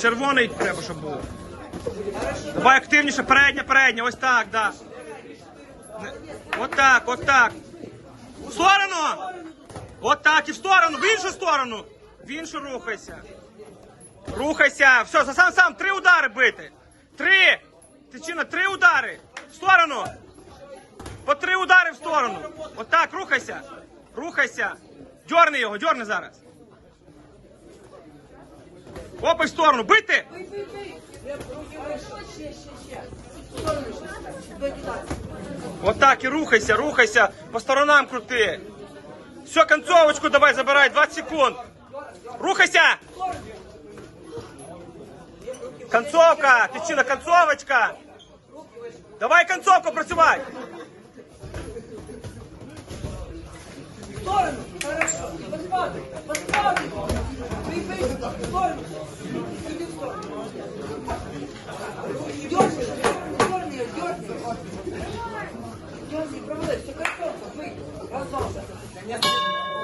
Червоний треба, щоб був. Давай активніше, передня, передня, ось так, да. От так, от так. В сторону! От так, і в сторону, в іншу сторону. В іншу рухайся. Рухайся. Все, сам сам, три удари бити. Три. Тичина, три удари. В сторону. По три удари в сторону. От так, рухайся. Рухайся. Дьорни його, дьорни зараз. Опа, в сторону. Бити! Отак і рухайся, рухайся, по сторонам крути. Все, концовочку давай забирай, 20 секунд. Рухайся! Концовка! Тичина, концовочка! Давай концовку працювай! じゃあね。